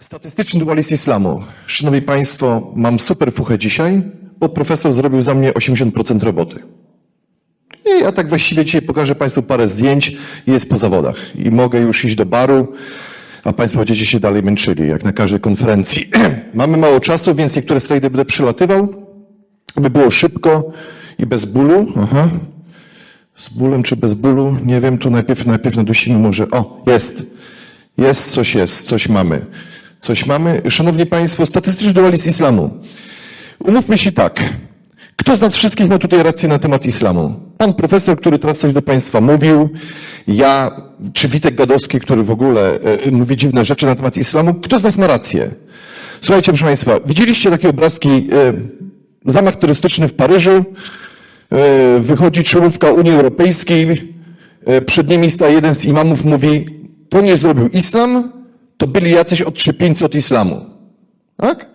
Statystyczny dualizm islamu. Szanowni Państwo, mam super fuchę dzisiaj, bo profesor zrobił za mnie 80% roboty. I ja tak właściwie dzisiaj pokażę Państwu parę zdjęć i jest po zawodach. I mogę już iść do baru, a Państwo będziecie się dalej męczyli, jak na każdej konferencji. Mamy mało czasu, więc niektóre slajdy będę przylatywał, aby było szybko i bez bólu. Aha. Z bólem czy bez bólu? Nie wiem, to najpierw, najpierw nadusimy może. O, jest. Jest, coś jest, coś mamy. Coś mamy. Szanowni Państwo, statystyczny dualizm islamu. Umówmy się tak. Kto z nas wszystkich ma tutaj rację na temat islamu? Pan profesor, który teraz coś do Państwa mówił, ja, czy Witek Gadowski, który w ogóle e, mówi dziwne rzeczy na temat islamu. Kto z nas ma rację? Słuchajcie, proszę Państwa, widzieliście takie obrazki, e, zamach turystyczny w Paryżu, e, wychodzi czołówka Unii Europejskiej, e, przed nimi staje jeden z imamów, mówi, to nie zrobił islam, to byli jacyś odczepieńcy od islamu. Tak?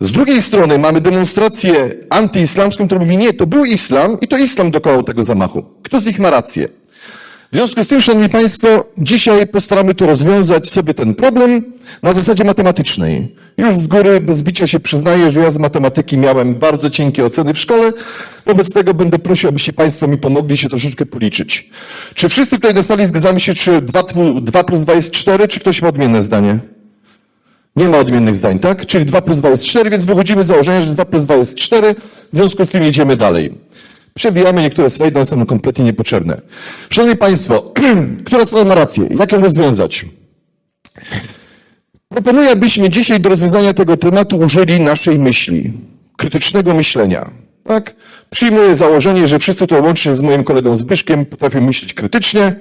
Z drugiej strony mamy demonstrację antyislamską, która mówi, nie, to był islam i to islam dokonał tego zamachu. Kto z nich ma rację? W związku z tym, Szanowni Państwo, dzisiaj postaramy tu rozwiązać sobie ten problem na zasadzie matematycznej. Już z góry, bez bicia się przyznaję, że ja z matematyki miałem bardzo cienkie oceny w szkole. Wobec tego będę prosił, abyście Państwo mi pomogli się troszeczkę policzyć. Czy wszyscy tutaj na sali zgadzamy się, czy 2, 2 plus 2 jest 4, czy ktoś ma odmienne zdanie? Nie ma odmiennych zdań, tak? Czyli 2 plus 2 jest 4, więc wychodzimy z założenia, że 2 plus 2 jest 4, w związku z tym jedziemy dalej. Przewijamy niektóre slajdy, one są kompletnie niepotrzebne. Szanowni Państwo, która strona ma rację? Jak ją rozwiązać? Proponuję, abyśmy dzisiaj do rozwiązania tego tematu użyli naszej myśli, krytycznego myślenia. Tak? Przyjmuję założenie, że wszyscy to łącznie z moim kolegą Zbyszkiem potrafią myśleć krytycznie.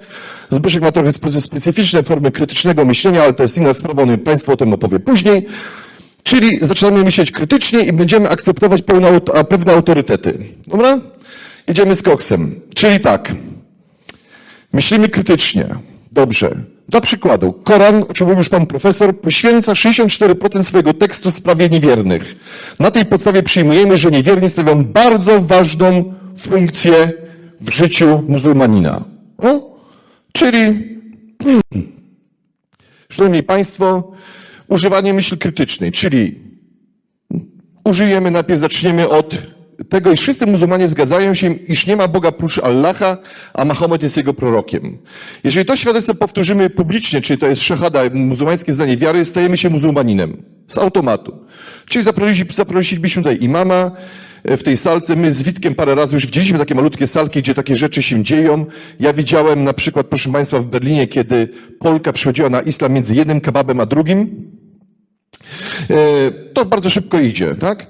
Zbyszek ma trochę spe- specyficzne formy krytycznego myślenia, ale to jest inna sprawa, on Państwu o tym opowie później. Czyli zaczynamy myśleć krytycznie i będziemy akceptować pewne autorytety. Dobra? Jedziemy z koksem. Czyli tak. Myślimy krytycznie. Dobrze. Dla przykładu, Koran, o czym mówił już pan profesor, poświęca 64% swojego tekstu sprawie niewiernych. Na tej podstawie przyjmujemy, że niewierni stanowią bardzo ważną funkcję w życiu muzułmanina. No? Czyli, hmm, szanowni państwo, używanie myśli krytycznej, czyli użyjemy, najpierw zaczniemy od tego, iż wszyscy muzułmanie zgadzają się, iż nie ma Boga prócz Allaha, a Mahomet jest jego prorokiem. Jeżeli to świadectwo powtórzymy publicznie, czyli to jest szachada, muzułmańskie zdanie wiary, stajemy się muzułmaninem. Z automatu. Czyli zaprosili- zaprosilibyśmy tutaj imama e, w tej salce. My z Witkiem parę razy już widzieliśmy takie malutkie salki, gdzie takie rzeczy się dzieją. Ja widziałem na przykład, proszę Państwa, w Berlinie, kiedy Polka przychodziła na islam między jednym kebabem a drugim. E, to bardzo szybko idzie, tak?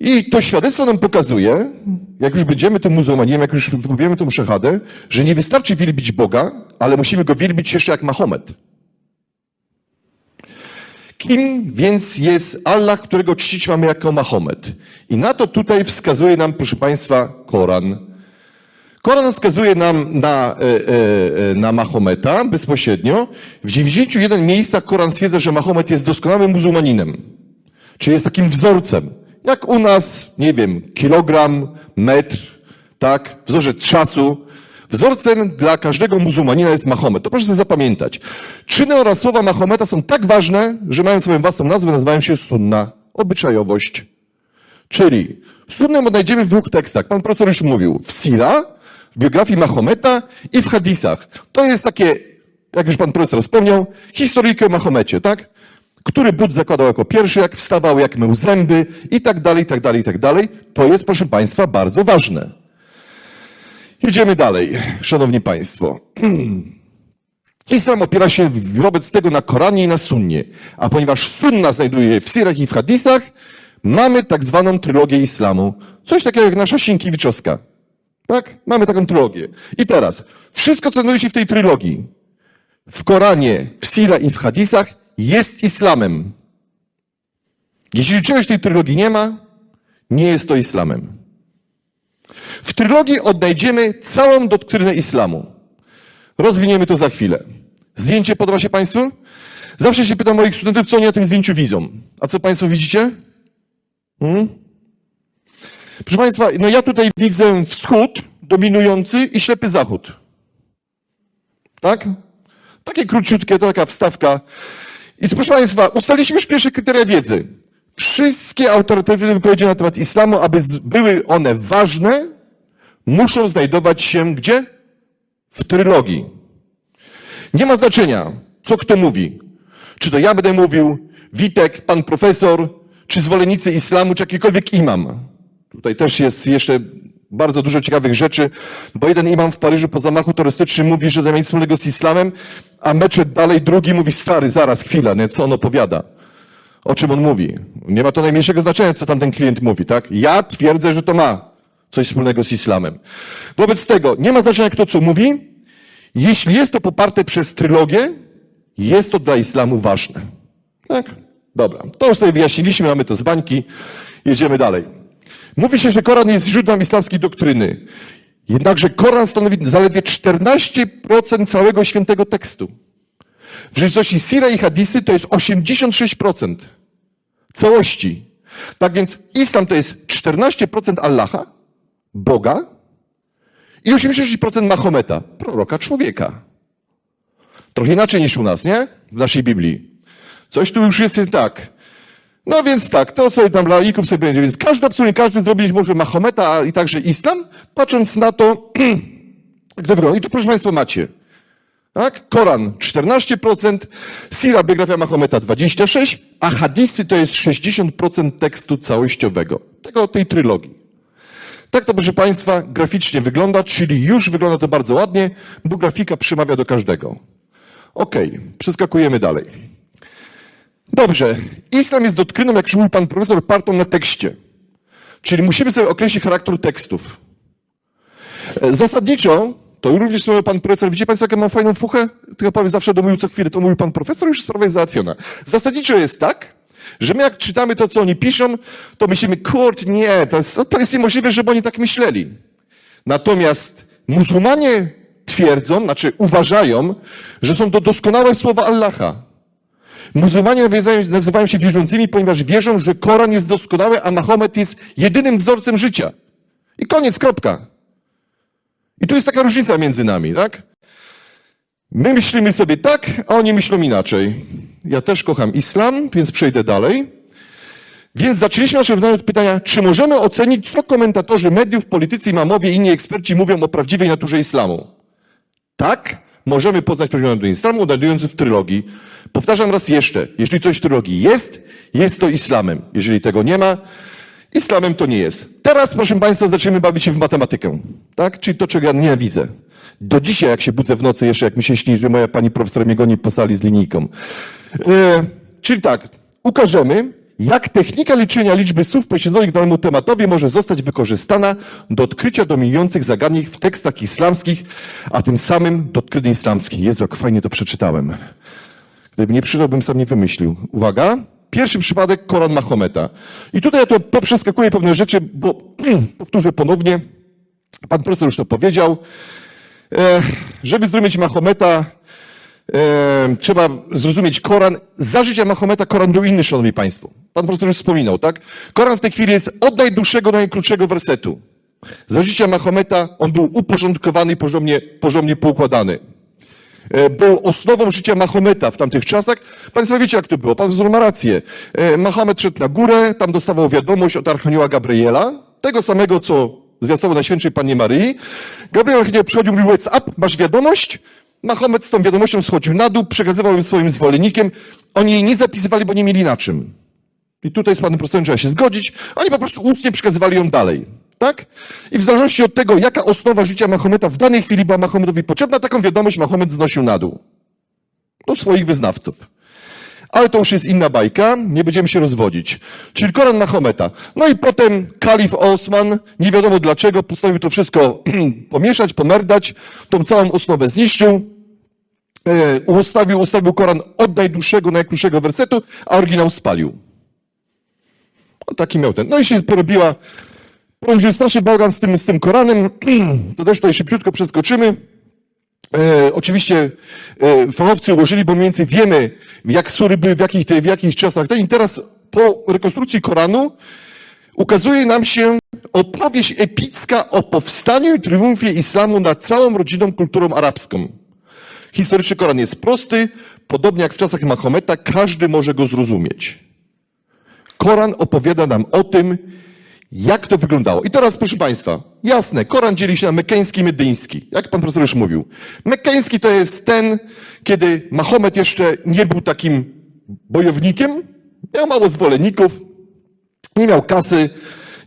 I to świadectwo nam pokazuje, jak już będziemy tym muzułmaninem, jak już wypowiemy tą szahadę, że nie wystarczy wielbić Boga, ale musimy go wielbić jeszcze jak Mahomet. Kim więc jest Allah, którego czcić mamy jako Mahomet? I na to tutaj wskazuje nam, proszę Państwa, Koran. Koran wskazuje nam na, e, e, e, na Mahometa bezpośrednio. W 91 miejscach Koran stwierdza, że Mahomet jest doskonałym muzułmaninem. Czyli jest takim wzorcem. Jak u nas, nie wiem, kilogram, metr, tak, wzorzec czasu. Wzorcem dla każdego muzułmanina jest Mahomet. To proszę sobie zapamiętać. Czyny oraz słowa Mahometa są tak ważne, że mają swoją własną nazwę, nazywają się sunna, obyczajowość. Czyli sunnę odnajdziemy w dwóch tekstach. Pan profesor już mówił. W Sira, w biografii Mahometa i w hadisach. To jest takie, jak już pan profesor wspomniał, historyjkę o Mahomecie, tak? Który but zakładał jako pierwszy, jak wstawał, jak mył zęby i tak dalej, i tak dalej, i tak dalej. To jest, proszę państwa, bardzo ważne. Jedziemy dalej, szanowni państwo. Islam opiera się wobec tego na Koranie i na Sunnie. A ponieważ Sunna znajduje się w sirach i w hadisach, mamy tak zwaną trylogię islamu. Coś takiego jak nasza Sienkiewiczowska. Tak? Mamy taką trylogię. I teraz, wszystko co znajduje się w tej trylogii, w Koranie, w sirach i w hadisach, jest islamem. Jeśli czegoś w tej trylogii nie ma, nie jest to islamem. W trylogii odnajdziemy całą doktrynę islamu. Rozwiniemy to za chwilę. Zdjęcie podoba się Państwu? Zawsze się pytam moich studentów, co oni na tym zdjęciu widzą. A co Państwo widzicie? Hmm? Proszę Państwa, no ja tutaj widzę wschód dominujący i ślepy zachód. Tak? Takie króciutkie, to taka wstawka. I proszę Państwa, ustaliliśmy już pierwsze kryteria wiedzy. Wszystkie autorytatywne wypowiedzi na temat islamu, aby były one ważne, muszą znajdować się gdzie? W trylogii. Nie ma znaczenia, co kto mówi. Czy to ja będę mówił, Witek, pan profesor, czy zwolennicy islamu, czy jakikolwiek imam. Tutaj też jest jeszcze bardzo dużo ciekawych rzeczy, bo jeden imam w Paryżu po zamachu turystycznym mówi, że to ma nic wspólnego z islamem, a meczet dalej drugi mówi, stary, zaraz, chwila, nie? co on opowiada? O czym on mówi? Nie ma to najmniejszego znaczenia, co tam ten klient mówi, tak? Ja twierdzę, że to ma coś wspólnego z islamem. Wobec tego nie ma znaczenia, kto co mówi. Jeśli jest to poparte przez trylogię, jest to dla islamu ważne. Tak? Dobra. To już sobie wyjaśniliśmy, mamy to z bańki. Jedziemy dalej. Mówi się, że Koran jest źródłem islamskiej doktryny. Jednakże Koran stanowi zaledwie 14% całego świętego tekstu. W rzeczywistości Sira i Hadisy to jest 86% całości. Tak więc islam to jest 14% Allaha, Boga i 86% Mahometa, proroka człowieka. Trochę inaczej niż u nas, nie? W naszej Biblii. Coś tu już jest tak. No więc tak, to sobie tam laików sobie będzie. Więc każdy, absolutnie każdy zrobić może Mahometa a i także islam, patrząc na to, to wygląda. I tu proszę Państwa macie. Tak? Koran 14%, Sira biografia Mahometa 26%, a hadisy to jest 60% tekstu całościowego. Tego, tej trylogii. Tak to, proszę Państwa, graficznie wygląda, czyli już wygląda to bardzo ładnie, bo grafika przemawia do każdego. Okej, przeskakujemy dalej. Dobrze. Islam jest doktryną, jak mówił pan profesor, partą na tekście. Czyli musimy sobie określić charakter tekstów. E, Zasadniczo, to również mówił pan profesor, widzicie państwo, jaką mam fajną fuchę? Tylko powiem zawsze do mówił co chwilę, to mówił pan profesor, już sprawa jest załatwiona. Zasadniczo jest tak, że my jak czytamy to, co oni piszą, to myślimy, kurde, nie, to jest, to jest niemożliwe, żeby oni tak myśleli. Natomiast muzułmanie twierdzą, znaczy uważają, że są to doskonałe słowa Allaha. Muzułmanie nazywają się wierzącymi, ponieważ wierzą, że Koran jest doskonały, a Mahomet jest jedynym wzorcem życia. I koniec, kropka. I tu jest taka różnica między nami, tak? My myślimy sobie tak, a oni myślą inaczej. Ja też kocham islam, więc przejdę dalej. Więc zaczęliśmy nasze wyznanie od pytania, czy możemy ocenić, co komentatorzy mediów, politycy, imamowie i inni eksperci mówią o prawdziwej naturze islamu? Tak, możemy poznać prawdziwą naturę islamu, odnajdując w trylogii. Powtarzam raz jeszcze, jeżeli coś w trylogii jest, jest to islamem. Jeżeli tego nie ma, islamem to nie jest. Teraz, proszę Państwa, zaczniemy bawić się w matematykę. Tak? Czyli to, czego ja nienawidzę. Do dzisiaj, jak się budzę w nocy, jeszcze jak mi się śni, że moja pani profesor mnie goni po sali z linijką. E, czyli tak, ukażemy, jak technika liczenia liczby słów poświęconych danemu tematowi może zostać wykorzystana do odkrycia dominujących zagadnień w tekstach islamskich, a tym samym do odkryć islamskich. Jezu, jak fajnie to przeczytałem. Gdyby nie przydał, bym sam nie wymyślił. Uwaga. Pierwszy przypadek Koran Mahometa. I tutaj ja to poprzeskakuję pewne rzeczy, bo powtórzę ponownie. Pan profesor już to powiedział. E, żeby zrozumieć Mahometa, e, trzeba zrozumieć Koran. Za życia Mahometa Koran był inny, szanowni państwo. Pan profesor już wspominał, tak? Koran w tej chwili jest od najdłuższego do najkrótszego wersetu. Za życia Mahometa on był uporządkowany i porządnie, porządnie poukładany. E, Był osnową życia Mahometa w tamtych czasach. Państwo wiecie, jak to było. Pan profesor ma rację. E, Mahomet szedł na górę, tam dostawał wiadomość od Archanioła Gabriela, tego samego, co zwiastował na świętej Pannie Maryi. Gabriel Archanioł przychodził, mówił, what's up, masz wiadomość? Mahomet z tą wiadomością schodził na dół, przekazywał ją swoim zwolennikiem. Oni jej nie zapisywali, bo nie mieli na czym. I tutaj z panem profesorem trzeba się zgodzić. Oni po prostu ustnie przekazywali ją dalej. Tak? I w zależności od tego, jaka osnowa życia Mahometa w danej chwili była Mahometowi potrzebna, taką wiadomość Mahomet znosił na dół. Do swoich wyznawców. Ale to już jest inna bajka, nie będziemy się rozwodzić. Czyli Koran Mahometa. No i potem kalif Osman, nie wiadomo dlaczego, postanowił to wszystko pomieszać, pomerdać, tą całą osnowę zniszczył, e, ustawił, ustawił Koran od najdłuższego, najkrótszego wersetu, a oryginał spalił. No, taki miał ten. No i się porobiła, porobił straszny bałagan z tym, z tym Koranem. To też tutaj szybciutko przeskoczymy. E, oczywiście e, fachowcy ułożyli, bo mniej więcej wiemy, jak sury były, w jakich, w jakich czasach. I teraz po rekonstrukcji Koranu ukazuje nam się opowieść epicka o powstaniu i triumfie islamu nad całą rodziną kulturą arabską. Historyczny Koran jest prosty, podobnie jak w czasach Mahometa, każdy może go zrozumieć. Koran opowiada nam o tym, jak to wyglądało. I teraz, proszę Państwa, jasne, Koran dzieli się na mekkeński i medyński, jak Pan Profesor już mówił. Mekkeński to jest ten, kiedy Mahomet jeszcze nie był takim bojownikiem, miał mało zwolenników, nie miał kasy,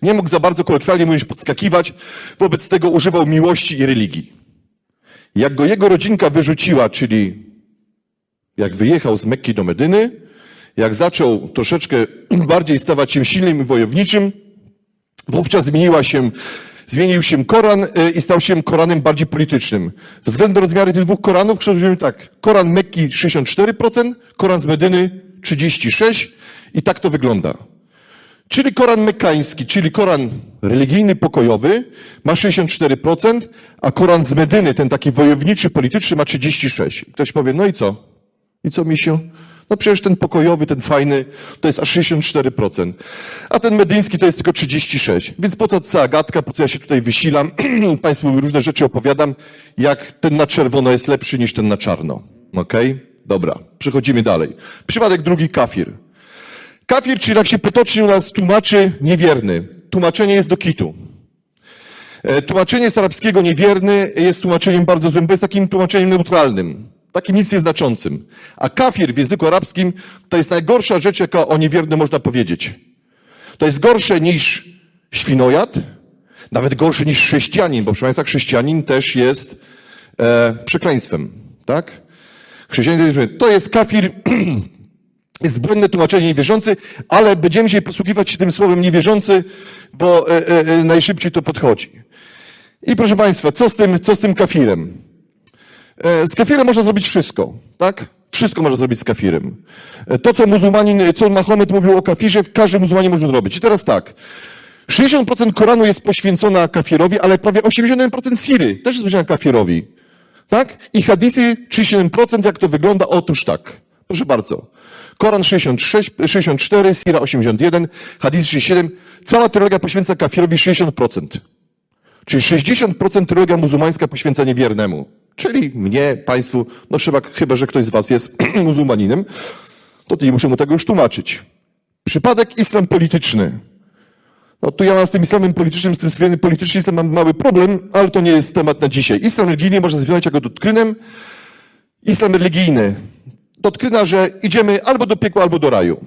nie mógł za bardzo kolokwialnie mówiąc podskakiwać, wobec tego używał miłości i religii. Jak go jego rodzinka wyrzuciła, czyli jak wyjechał z Mekki do Medyny, jak zaczął troszeczkę bardziej stawać się silnym i wojowniczym, wówczas zmieniła się, zmienił się Koran e, i stał się Koranem bardziej politycznym. Względem rozmiary tych dwóch Koranów kształtujemy tak. Koran Mekki 64%, Koran z Medyny 36% i tak to wygląda. Czyli Koran mekański, czyli Koran religijny, pokojowy ma 64%, a Koran z Medyny, ten taki wojowniczy, polityczny ma 36%. Ktoś powie, no i co? I co, misiu? No przecież ten pokojowy, ten fajny, to jest aż 64%. A ten medyński to jest tylko 36%. Więc po co cała gadka, po co ja się tutaj wysilam, Państwu różne rzeczy opowiadam, jak ten na czerwono jest lepszy niż ten na czarno. Okej? Dobra, przechodzimy dalej. Przypadek drugi, kafir. Kafir, czyli jak się potocznie u nas tłumaczy, niewierny. Tłumaczenie jest do kitu. E, Tłumaczenie z arabskiego niewierny jest tłumaczeniem bardzo złym, bo jest takim tłumaczeniem neutralnym, takim nic nieznaczącym. A kafir w języku arabskim to jest najgorsza rzecz, jaka o niewiernym można powiedzieć. To jest gorsze niż świnojad, nawet gorsze niż chrześcijanin, bo proszę Państwa, chrześcijanin też jest e, przekleństwem, tak? Chrześcijanin to jest kafir jest błędne tłumaczenie niewierzący, ale będziemy się posługiwać się tym słowem niewierzący, bo e, e, e, najszybciej to podchodzi. I proszę Państwa, co z tym, co z tym kafirem? E, z kafirem można zrobić wszystko, tak? Wszystko można zrobić z kafirem. E, To, co muzułmanin, co Mahomet mówił o kafirze, każdy muzułmanin może zrobić. I teraz tak. 60% Koranu jest poświęcona kafirowi, ale prawie 81% Siry też jest poświęcona kafirowi. Tak? I hadisy 37%, jak to wygląda? Otóż tak. Proszę bardzo. Koran 66, 64, Sira 81, hadis 37. Cała teologia poświęca kafirowi 60%. Czyli 60% teologia muzułmańska poświęca niewiernemu. Czyli mnie, państwu, no chyba, chyba że ktoś z was jest muzułmaninem, to nie muszę mu tego już tłumaczyć. Przypadek islam polityczny. No tu ja mam z tym islamem politycznym, z tym stwierdzeniem politycznym mam mały problem, ale to nie jest temat na dzisiaj. Islam religijny można związać jako doktrynem. Islam religijny. Doktryna, że idziemy albo do piekła, albo do raju.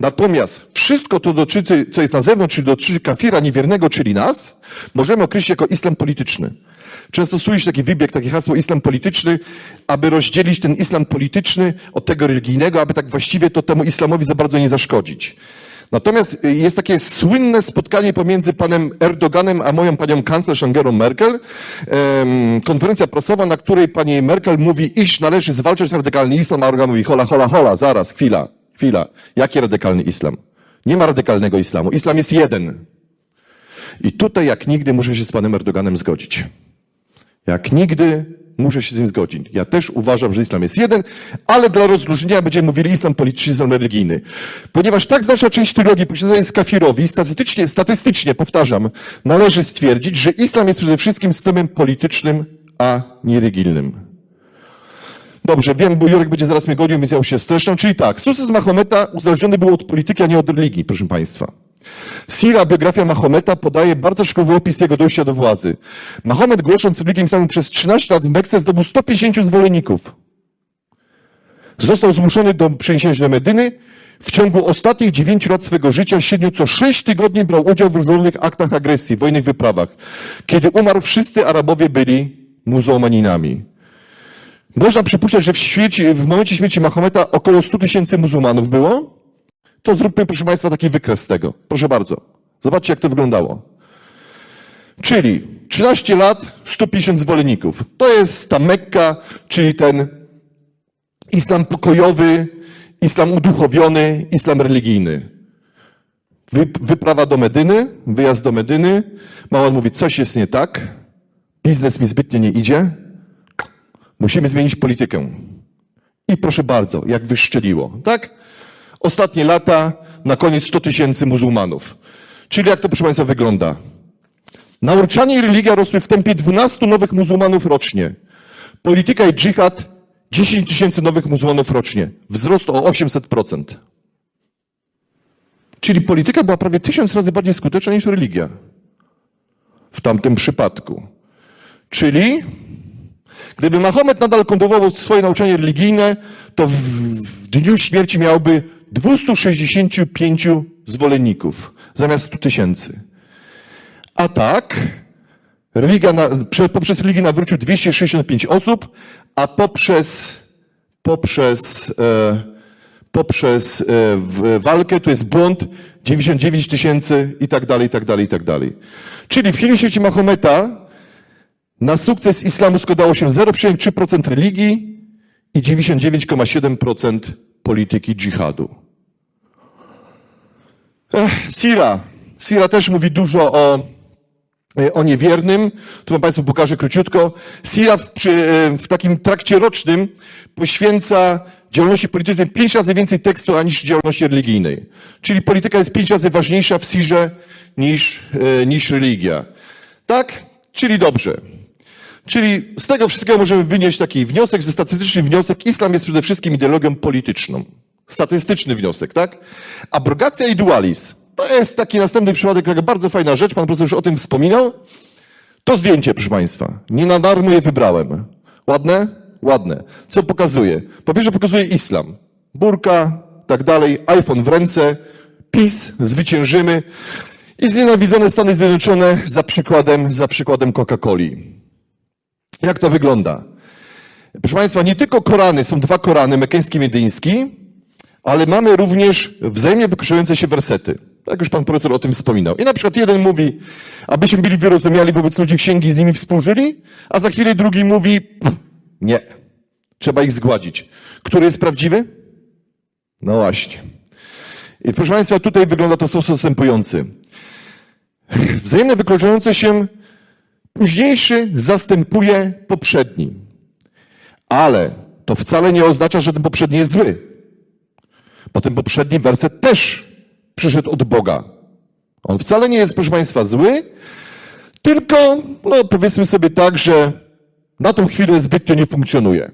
Natomiast wszystko to dotyczy, co jest na zewnątrz, czyli dotyczy kafira niewiernego, czyli nas, możemy określić jako islam polityczny. Często się taki wybieg, takie hasło islam polityczny, aby rozdzielić ten islam polityczny od tego religijnego, aby tak właściwie to temu islamowi za bardzo nie zaszkodzić. Natomiast jest takie słynne spotkanie pomiędzy panem Erdoganem a moją panią kanclerz Angelą Merkel. Konferencja prasowa, na której pani Merkel mówi, iż należy zwalczać radykalny islam, a Erdogan mówi, hola, hola, hola, zaraz, chwila, chwila. Jaki radykalny islam? Nie ma radykalnego islamu. Islam jest jeden. I tutaj jak nigdy muszę się z panem Erdoganem zgodzić. Jak nigdy muszę się z nim zgodzić. Ja też uważam, że islam jest jeden, ale dla rozróżnienia będziemy mówili islam polityczny, islam religijny. Ponieważ tak znaczna część teologii posiadana jest kafirowi, statystycznie, statystycznie, powtarzam, należy stwierdzić, że islam jest przede wszystkim systemem politycznym, a nie religijnym. Dobrze, wiem, bo Jurek będzie zaraz mnie gonił, więc ja już się streszczam. Czyli tak, sukces Mahometa uzależniony był od polityki, a nie od religii, proszę Państwa. Sira, biografia Mahometa, podaje bardzo szczegółowy opis jego dojścia do władzy. Mahomet, głosząc religię islamską przez 13 lat w Mekce, zdobył 150 zwolenników. Został zmuszony do przeniesienia do Medyny. W ciągu ostatnich 9 lat swego życia średnio co 6 tygodni brał udział w różnych aktach agresji, wojennych wyprawach. Kiedy umarł, wszyscy Arabowie byli muzułmaninami. Można przypuszczać, że w, świecie, w momencie śmierci Mahometa około 100 tysięcy muzułmanów było. To zróbmy, proszę Państwa, taki wykres tego. Proszę bardzo. Zobaczcie, jak to wyglądało. Czyli 13 lat, 150 zwolenników. To jest ta Mekka, czyli ten islam pokojowy, islam uduchowiony, islam religijny. Wy, wyprawa do Medyny, wyjazd do Medyny. Małon mówi, coś jest nie tak, biznes mi zbytnio nie idzie, musimy zmienić politykę. I proszę bardzo, jak wyszczeliło, tak? Ostatnie lata, na koniec 100 tysięcy muzułmanów. Czyli jak to, proszę Państwa, wygląda? Nauczanie i religia rosły w tempie 12 nowych muzułmanów rocznie. Polityka i dżihad 10 tysięcy nowych muzułmanów rocznie. Wzrost o 800%. Czyli polityka była prawie tysiąc razy bardziej skuteczna niż religia. W tamtym przypadku. Czyli gdyby Mahomet nadal kontynuował swoje nauczanie religijne, to w, dniu śmierci miałby 265 zwolenników zamiast 100 tysięcy. A tak, religia na, prze- poprzez religię nawrócił 265 osób, a poprzez, poprzez, e, poprzez e, w, walkę to jest błąd 99 tysięcy i tak dalej, i tak dalej, i tak dalej. Czyli w chwili śmierci Mahometa na sukces islamu składało się 0,3% religii i 99,7% polityki dżihadu. Ech, Sira. Sira też mówi dużo o, o niewiernym. Tu wam Państwu pokażę króciutko. Sira w, przy, e, w takim trakcie rocznym poświęca działalności politycznej pięć razy więcej tekstu aniż działalności religijnej. Czyli polityka jest pięć razy ważniejsza w Sirze niż, e, niż religia. Tak? Czyli dobrze. Czyli z tego wszystkiego możemy wynieść taki wniosek, że statystyczny wniosek, islam jest przede wszystkim ideologią polityczną. Statystyczny wniosek, tak? Abrogacja i dualizm. To jest taki następny przypadek, taka bardzo fajna rzecz, pan profesor już o tym wspominał. To zdjęcie, proszę państwa. Nie na darmo je wybrałem. Ładne? Ładne. Co pokazuje? Po pierwsze pokazuje islam. Burka, tak dalej, iPhone w ręce, PiS, zwyciężymy i znienawidzone Stany Zjednoczone za przykładem, za przykładem Coca-Coli. Jak to wygląda? Proszę Państwa, nie tylko Korany, są dwa Korany, mekkeński i medyński, ale mamy również wzajemnie wykluczające się wersety. Tak już Pan Profesor o tym wspominał. I na przykład jeden mówi, abyśmy byli wyrozumiali wobec ludzi księgi z nimi współżyli, a za chwilę drugi mówi, "Pff, nie, trzeba ich zgładzić. Który jest prawdziwy? No właśnie. I proszę Państwa, tutaj wygląda to sposób następujący. Wzajemne wykluczające się Późniejszy zastępuje poprzedni. Ale to wcale nie oznacza, że ten poprzedni jest zły. Bo ten poprzedni werset też przyszedł od Boga. On wcale nie jest, proszę Państwa, zły, tylko, no powiedzmy sobie tak, że na tą chwilę zbytnio nie funkcjonuje.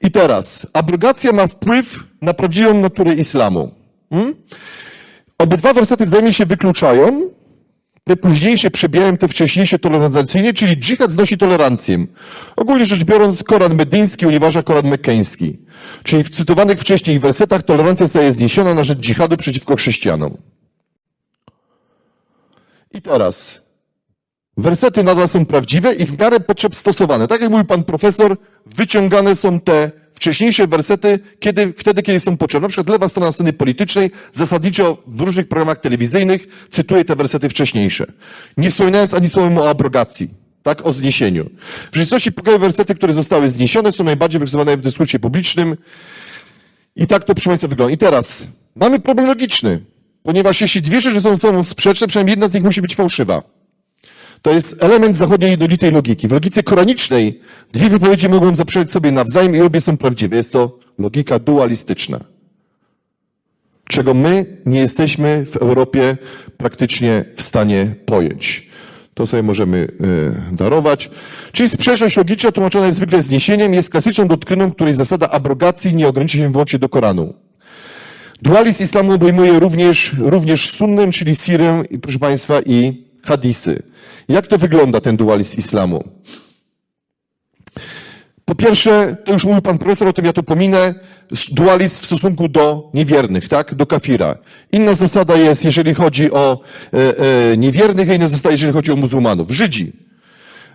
I teraz, abrogacja ma wpływ na prawdziwą naturę islamu. Hmm? Obydwa wersety wzajemnie się wykluczają, te późniejsze przebijają te wcześniejsze tolerancyjnie, czyli dżihad znosi tolerancję. Ogólnie rzecz biorąc, Koran medyński unieważa Koran mekkeński. Czyli w cytowanych wcześniej wersetach tolerancja zostaje zniesiona na rzecz dżihadu przeciwko chrześcijanom. I teraz, wersety nadal są prawdziwe i w miarę potrzeb stosowane. Tak jak mówił pan profesor, wyciągane są te wcześniejsze wersety, kiedy, wtedy, kiedy są potrzebne. Na przykład lewa strona sceny politycznej zasadniczo w różnych programach telewizyjnych cytuje te wersety wcześniejsze. Nie wspominając ani słowem o abrogacji. Tak, o zniesieniu. W rzeczywistości pokazują wersety, które zostały zniesione, są najbardziej wykorzystywane w dyskursie publicznym. I tak to, proszę Państwa, wygląda. I teraz mamy problem logiczny, ponieważ jeśli dwie rzeczy są ze sobą sprzeczne, przynajmniej jedna z nich musi być fałszywa. To jest element zachodniej jednolitej logiki. W logice koranicznej dwie wypowiedzi mogą zaprzeczać sobie nawzajem i obie są prawdziwe. Jest to logika dualistyczna. Czego my nie jesteśmy w Europie praktycznie w stanie pojąć. To sobie możemy y, darować. Czyli sprzeczność logiczna tłumaczona jest zwykle zniesieniem, jest klasyczną doktryną, której zasada abrogacji nie ogranicza się wyłącznie do Koranu. Dualizm islamu obejmuje również, również sunnę, czyli sirę, proszę Państwa, i hadisy. Jak to wygląda, ten dualizm islamu? Po pierwsze, to już mówił pan profesor, o tym ja to pominę, dualizm w stosunku do niewiernych, tak? Do kafira. Inna zasada jest, jeżeli chodzi o e, e, niewiernych, a inna zasada, jeżeli chodzi o muzułmanów. Żydzi.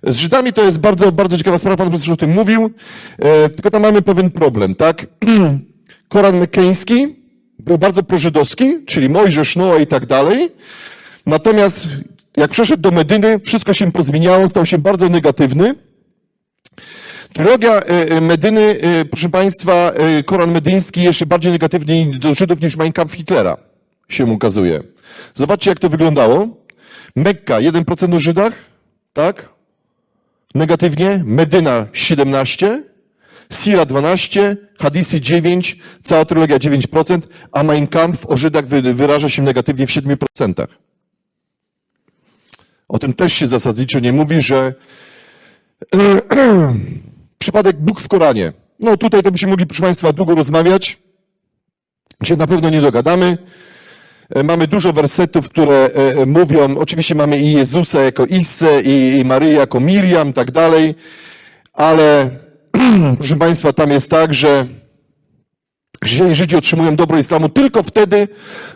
Z Żydami to jest bardzo, bardzo ciekawa sprawa, pan profesor o tym mówił, e, tylko tam mamy pewien problem, tak? Koran mekkeński był bardzo prożydowski, czyli Mojżesz, Noa i tak dalej. Natomiast jak przeszedł do Medyny, wszystko się pozmieniało, stał się bardzo negatywny. Trylogia e, e, Medyny, e, proszę Państwa, Koran Medyński jeszcze bardziej negatywny do Żydów niż Mein Kampf Hitlera się ukazuje. Zobaczcie, jak to wyglądało. Mekka 1% o Żydach, tak? Negatywnie. Medyna 17, Sira 12, Hadisy 9, cała trylogia 9%, a Mein Kampf o Żydach wy- wyraża się negatywnie w 7%. O tym też się zasadniczo nie mówi, że Przypadek Bóg w Koranie. No tutaj to byśmy mogli, proszę Państwa, długo rozmawiać. Się na pewno nie dogadamy. E, Mamy dużo wersetów, które e, e, mówią, oczywiście mamy i Jezusa jako Issę, i, Maryję jako Miriam, tak dalej, ale proszę Państwa, tam jest tak, że Żydzi otrzymują dobro islamu tylko wtedy,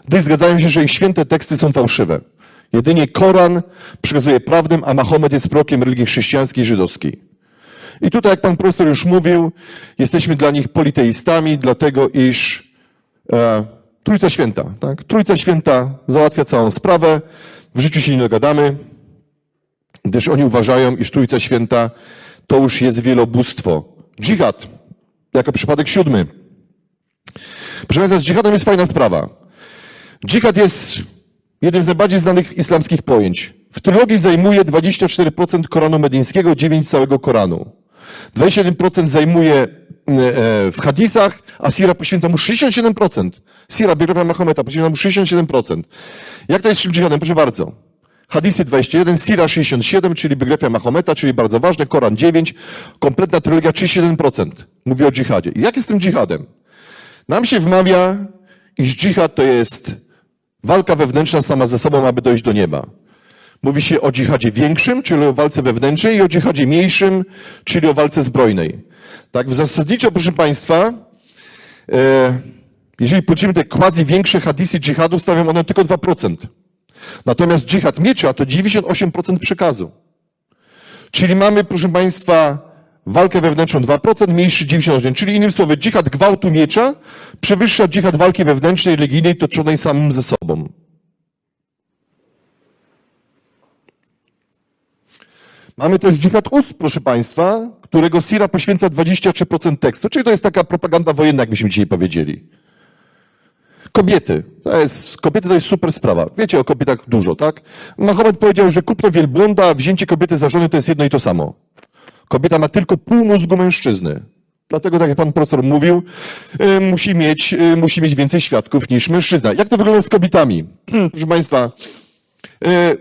gdy zgadzają się, że ich święte teksty są fałszywe. Jedynie Koran przekazuje prawdę, a Mahomet jest prokiem religii chrześcijańskiej i żydowskiej. I tutaj, jak pan profesor już mówił, jesteśmy dla nich politeistami, dlatego iż e, Trójca Święta, tak? Trójca Święta załatwia całą sprawę, w życiu się nie dogadamy, gdyż oni uważają, iż Trójca Święta to już jest wielobóstwo. Dżihad, jako przypadek siódmy. Proszę Państwa, z dżihadem jest fajna sprawa. Dżihad jest jednym z najbardziej znanych islamskich pojęć. W trylogii zajmuje 24% Koranu Medyńskiego, 9% całego Koranu. 21% zajmuje e, w hadisach, a Sira poświęca mu 67%. Sira, biografia Mahometa, poświęca mu 67%. Jak to jest z dżihadem? Proszę bardzo. Hadisy 21, Sira 67, czyli biografia Mahometa, czyli bardzo ważne, Koran 9, kompletna trylogia 37%. Mówi o dżihadzie. I jak jest z tym dżihadem? Nam się wmawia, iż dżihad to jest walka wewnętrzna sama ze sobą, aby dojść do nieba. Mówi się o dżihadzie większym, czyli o walce wewnętrznej, i o dżihadzie mniejszym, czyli o walce zbrojnej. Tak, w zasadniczo, proszę Państwa, e, jeżeli podzielimy te quasi większe hadisy dżihadu, stawiam one tylko 2%. Natomiast dżihad miecza to 98% przekazu. Czyli mamy, proszę Państwa, walkę wewnętrzną 2%, mniejszy 98%. Czyli innymi słowy, dżihad gwałtu miecza przewyższa dżihad walki wewnętrznej, religijnej, toczonej samym ze sobą. Mamy też dżihad ust, proszę Państwa, którego Sira poświęca 23% tekstu, czyli to jest taka propaganda wojenna, jakbyśmy dzisiaj powiedzieli. Kobiety. To jest, kobiety to jest super sprawa. Wiecie o kobietach dużo, tak? Mahomet powiedział, że kupno wielbłąda, wzięcie kobiety za żonę to jest jedno i to samo. Kobieta ma tylko pół mózgu mężczyzny. Dlatego, tak jak pan profesor mówił, y, musi mieć, y, musi mieć więcej świadków niż mężczyzna. Jak to wygląda z kobietami? Proszę państwa, y,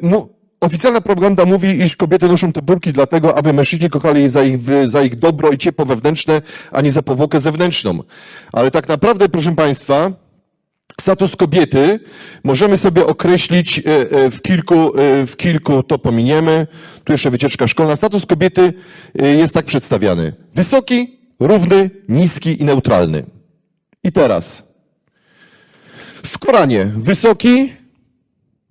oficjalna propaganda mówi, iż kobiety noszą te burki dlatego, aby mężczyźni kochali je za ich, za ich dobro i ciepło wewnętrzne, a nie za powłokę zewnętrzną. Ale tak naprawdę, proszę państwa, Status kobiety możemy sobie określić e, e, w kilku, e, w kilku, to pominiemy, tu jeszcze wycieczka szkolna. Status kobiety jest tak przedstawiany. Wysoki, równy, niski i neutralny. I teraz. W Koranie wysoki,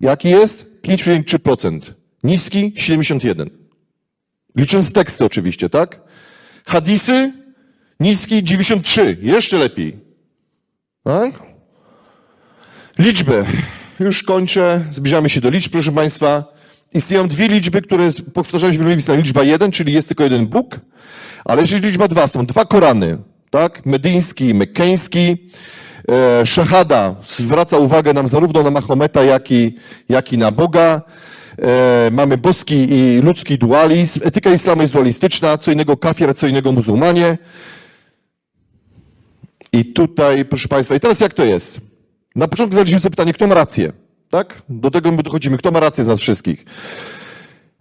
jaki jest? 5,3%. Niski 71. Licząc teksty oczywiście, tak? Hadisy niski 93, jeszcze lepiej. Tak? Liczby. Już kończę. Zbliżamy się do liczb, proszę Państwa. Istnieją dwie liczby, które powtarzają się w Biblii. Liczba jeden, czyli jest tylko jeden Bóg, ale jeżeli liczba dwa, są dwa Korany, tak? Medyński mekkeński. E, szahada zwraca uwagę nam zarówno na Mahometa, jak i, jak i na Boga. E, mamy boski i ludzki dualizm. Etyka islamu jest dualistyczna, co innego kafier, co innego muzułmanie. I tutaj, proszę Państwa, i teraz jak to jest? Na początku zadaliśmy sobie pytanie, kto ma rację? Tak? Do tego my dochodzimy. Kto ma rację z nas wszystkich?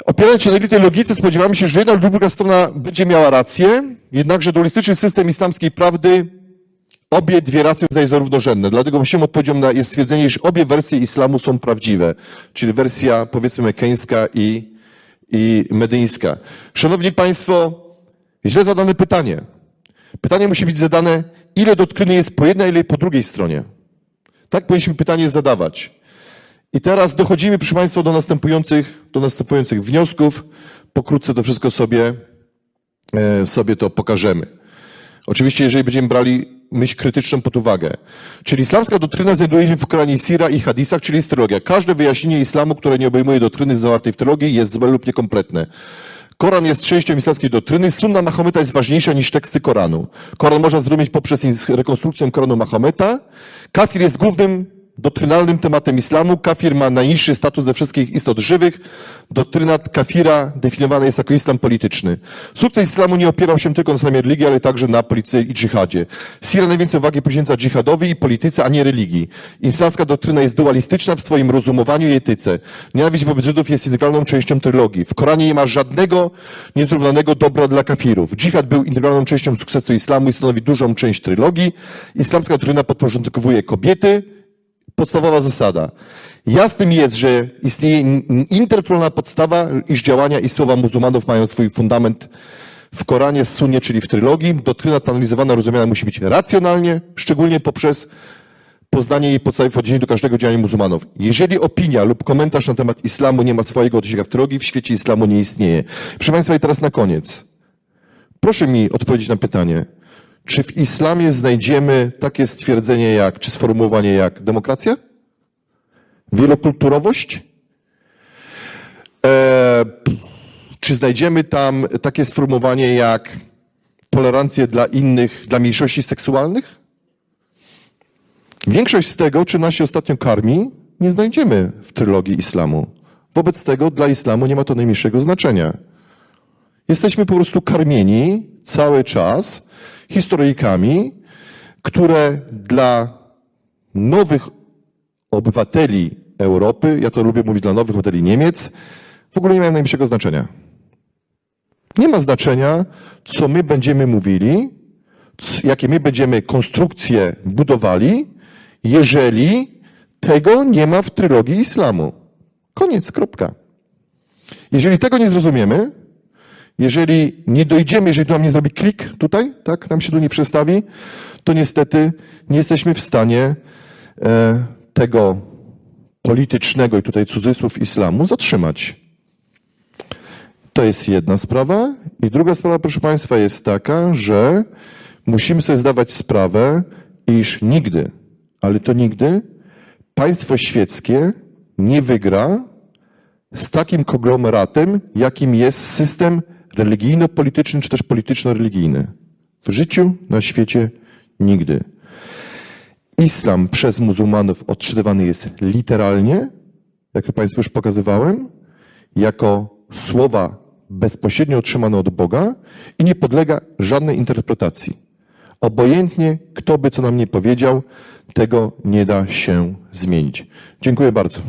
Opierając się na tej logice, spodziewamy się, że jedna lub druga strona będzie miała rację, jednakże dualistyczny system islamskiej prawdy obie dwie racje uznaje za równorzędne. Dlatego właściwą odpowiedzią na jest stwierdzenie, iż obie wersje islamu są prawdziwe, czyli wersja powiedzmy mekeńska i, i medyńska. Szanowni Państwo, źle zadane pytanie. Pytanie musi być zadane, ile doktryny jest po jednej, ile po drugiej stronie. Tak powinniśmy pytanie zadawać. I teraz dochodzimy, proszę Państwa, do następujących, do następujących wniosków. Pokrótce to wszystko sobie, e, sobie to pokażemy. Oczywiście, jeżeli będziemy brali myśl krytyczną pod uwagę. Czyli islamska doktryna znajduje się w Koranie Sira i hadisach, czyli jest trylogia. Każde wyjaśnienie islamu, które nie obejmuje doktryny zawartej w trylogii, jest złe lub niekompletne. Koran jest częścią islamskiej doktryny. Sunna Mahometa jest ważniejsza niż teksty Koranu. Koran można zrozumieć poprzez rekonstrukcję Koranu Mahometa. Kafir jest głównym Doktrynalnym tematem islamu kafir ma najniższy status ze wszystkich istot żywych. Doktryna kafira definiowana jest jako islam polityczny. Sukces islamu nie opierał się tylko na samej religii, ale także na polityce i dżihadzie. Sira najwięcej uwagi poświęca dżihadowi i polityce, a nie religii. Islamska doktryna jest dualistyczna w swoim rozumowaniu i etyce. Nienawiść wobec Żydów jest integralną częścią trylogii. W Koranie nie ma żadnego niezrównanego dobra dla kafirów. Dżihad był integralną częścią sukcesu islamu i stanowi dużą część trylogii. Islamska doktryna podporządkowuje kobiety, podstawowa zasada. Jasnym jest, że istnieje in- intelektualna podstawa, iż działania i słowa muzułmanów mają swój fundament w Koranie, Sunnie, czyli w trylogii. Doktryna ta analizowana, rozumiana musi być racjonalnie, szczególnie poprzez poznanie jej podstawy w odniesieniu do każdego działania muzułmanów. Jeżeli opinia lub komentarz na temat islamu nie ma swojego odcinka w trylogii, w świecie islamu nie istnieje. Proszę Państwa, i teraz na koniec. Proszę mi odpowiedzieć na pytanie, czy w islamie znajdziemy takie stwierdzenie jak, czy sformułowanie jak demokracja? Wielokulturowość? E, czy znajdziemy tam takie sformułowanie jak tolerancję dla innych, dla mniejszości seksualnych? Większość z tego, czy nas się ostatnio karmi, nie znajdziemy w trylogii islamu. Wobec tego dla islamu nie ma to najmniejszego znaczenia. Jesteśmy po prostu karmieni cały czas historyjkami, które dla nowych obywateli Europy, ja to lubię mówić dla nowych obywateli Niemiec, w ogóle nie mają najmniejszego znaczenia. Nie ma znaczenia, co my będziemy mówili, jakie my będziemy konstrukcje budowali, jeżeli tego nie ma w trylogii islamu. Koniec, kropka. Jeżeli tego nie zrozumiemy, jeżeli nie dojdziemy, jeżeli to nam nie zrobi klik tutaj, tak, nam się tu nie przestawi, to niestety nie jesteśmy w stanie e, tego politycznego i tutaj cudzysłów islamu zatrzymać. To jest jedna sprawa. I druga sprawa, proszę Państwa, jest taka, że musimy sobie zdawać sprawę, iż nigdy, ale to nigdy, państwo świeckie nie wygra z takim konglomeratem, jakim jest system religijno-polityczny, czy też polityczno-religijny. W życiu, na świecie nigdy. Islam przez muzułmanów odczytywany jest literalnie, jak Państwu już pokazywałem, jako słowa bezpośrednio otrzymane od Boga i nie podlega żadnej interpretacji. Obojętnie, kto by co nam nie powiedział, tego nie da się zmienić. Dziękuję bardzo.